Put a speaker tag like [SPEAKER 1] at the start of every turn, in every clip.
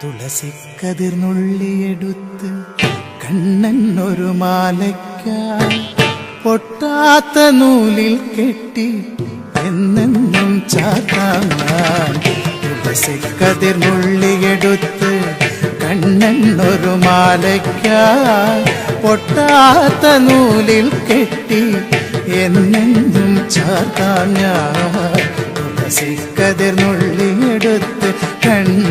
[SPEAKER 1] തുളസിക്കതിർന്നുള്ളിയെടുത്ത് കണ്ണൻ ഒരു മാലയ്ക്കായി പൊട്ടാത്ത നൂലിൽ കെട്ടി എന്നെന്നും ചാത്താമാൻ തുളസിക്കതിർന്നുള്ളിയെടുത്ത് കണ്ണൻ ഒരു മാലയ്ക്കായി പൊട്ടാത്ത നൂലിൽ കെട്ടി എന്നെന്നും ചാത്താൻ ഞാൻ തുളസിക്കതിർന്നുള്ളിയെടുത്ത് കണ്ണ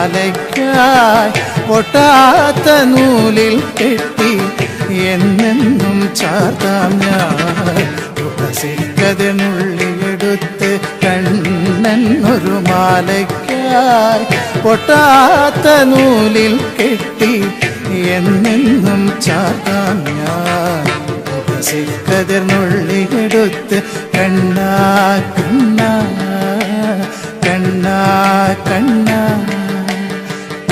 [SPEAKER 1] മാലയ്ക്കായി പൊട്ടാത്ത നൂലിൽ കെട്ടി എന്നെന്നും ചാർത്താം ഞാൻ. തുളസിക്കതിർന്നുള്ളിയെടുത്ത് കണ്ണൻ ഒരു മാലയ്ക്കായി പൊട്ടാത്ത നൂലിൽ കെട്ടി എന്നെന്നും ചാർത്താം ഞാൻ. തുളസിക്കതിർന്നുള്ളിയെടുത്ത് കണ്ണാ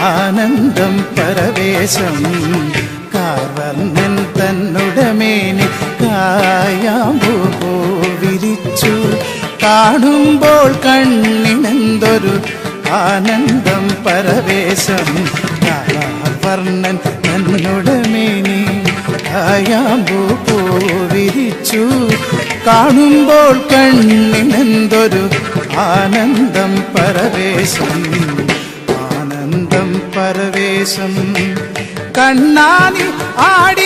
[SPEAKER 1] ആനന്ദം പരവേശം. കാർവർണൻ തന്നുടമേനി കായാമ്പൂ വിരിച്ചു കാണുമ്പോൾ കണ്ണിനെന്തൊരു ആനന്ദം പരവേശം. കാർവർണൻ തന്നുടമേനി കായാമ്പൂ പൂവിരിച്ചു. കാണുമ്പോൾ കണ്ണിനെന്തൊരു ആനന്ദം പരവേശം. பரவேசம். கண்ணானி ஆடி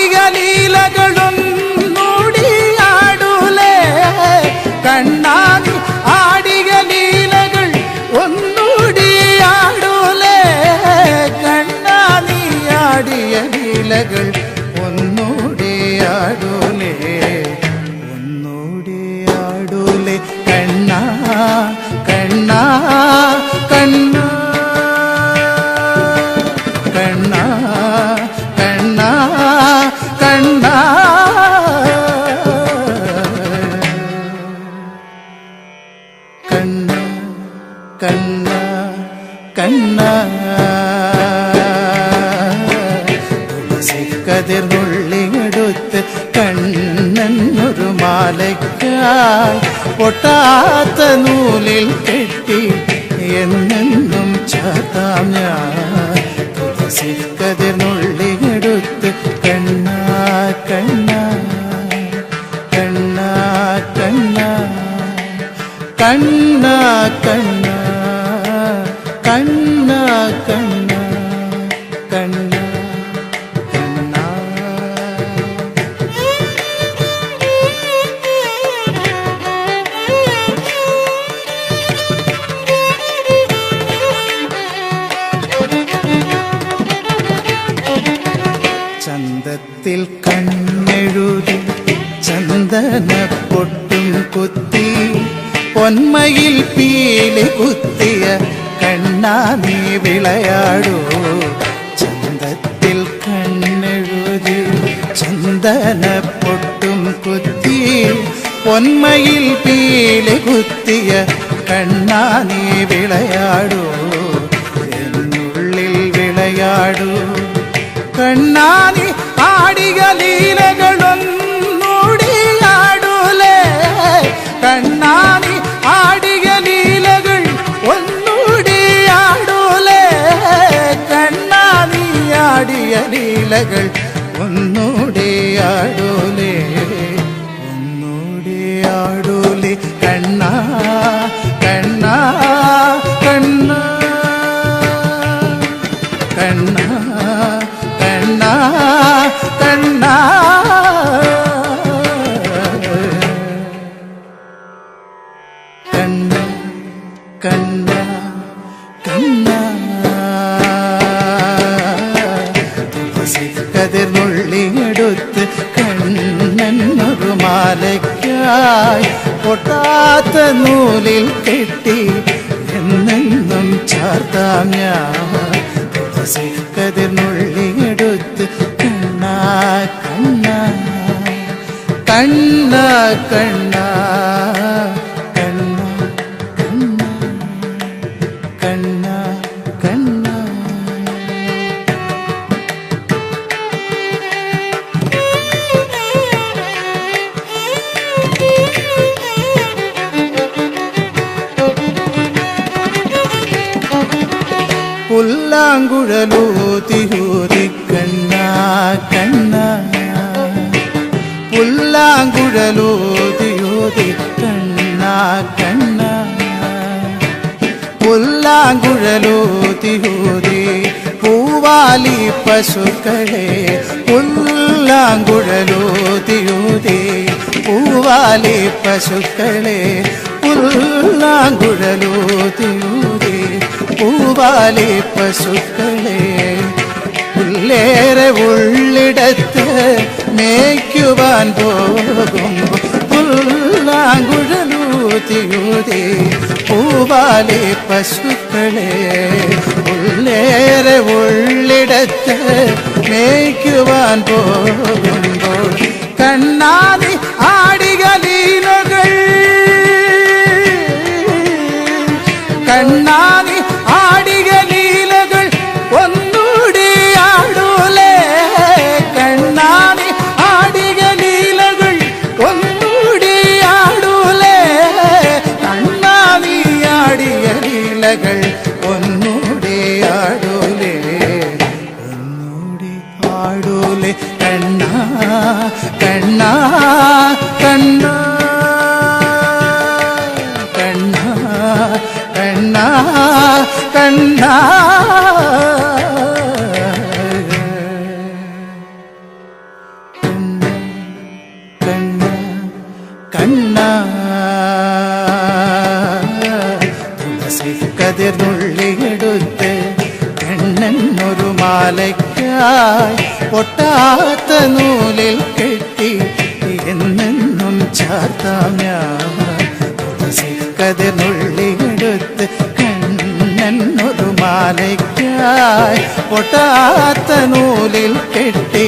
[SPEAKER 1] കണ്ണ കണ്ണ. തുളസിക്കതിർന്നുള്ളിയെടുത്ത് കണ്ണൻ ഒരു മാലയ്ക്കായി പൊട്ടാത്ത നൂലിൽ കെട്ടി എന്നെന്നും ചാത്താം ഞാൻ തുളസിക്കതിർന്നുള്ളിയെടുത്ത് കണ്ണ കണ്ണ കണ്ണ. കണ്ണ കണ്ണ. കണ്ണ കണ്ണ. கண்ணா கண்ணா கண்ணா கண்ணா. சந்தத்தில் கண்ணெழுதி சந்தன பொட்டும் குத்தி பொன்மையில் பீலி குத்தி நாமே விளையாடோ. சந்தத்தில் கண்ணெழுது சந்தன பொட்டும் குத்தி பொன்மையில் பீலி குத்திய கண்ணானே விளையாடோ. என்னுள்ளில் விளையாடோ. கண்ணானே ஆடிய லீலகளொன்று மகள் മാലയ്ക്കായി പൊട്ടാത്ത നൂലിൽ കെട്ടി എന്നെന്നും ചാർത്താം ഞാൻ കതിർന്നുള്ളിയെടുത്ത് കണ്ണ കണ്ണ കണ്ണ കണ്ണ. പുല്ലാങ്കുഴലൂതി ഊതിക്കണ്ണ കണ്ണ കണ്ണ. പുല്ലാങ്കുഴലൂതി ഊതിക്കണ്ണ കണ്ണ കണ്ണ. പുല്ലാങ്കുഴലൂതി ഊതി പൂവാലി പശുക്കളെ പുല്ലാങ്കുഴലൂതി ഊതി പൂവാലി പശുക്കളെ പുല്ലാങ്കുഴലൂതിയൂതി പൂവാലി പശുക്കളെ പുല്ലേറെ ഉള്ളിടത്ത് മേയ്ക്കുവാൻ പോകും. പുല്ലാങ്കുഴലൂതിയൂതി പൂവാലി പശുക്കളെ ഉള്ളേറെ ഉള്ളിടത്ത് മേയ്ക്കുവാൻ പോകുമ്പോൾ കണ്ണാതി ആടിക കണ്ണ കണ്ണ കണ്ണ കണ്ണ കതിർന്നുള്ളിയെടുത്ത് കണ്ണനൊരു മാലയ്ക്കായി പൊട്ടാത്ത നൂലിൽ കെട്ടി കതിനുള്ളിയെടുത്ത് കണ്ണൊരു മാലയ്ക്കായി പൊട്ടാത്ത നൂലിൽ കെട്ടി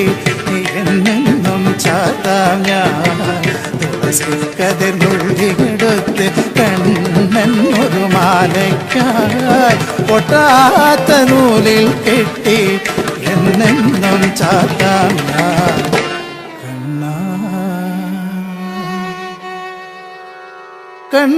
[SPEAKER 1] എന്നെന്നും ചാത്താം ഞാൻ കണ്ണൊരു മാലയ്ക്കായി പൊട്ടാത്ത നൂലിൽ കെട്ടി എന്നെന്നും ചാത്താമ്യാ. ഞാൻ தன்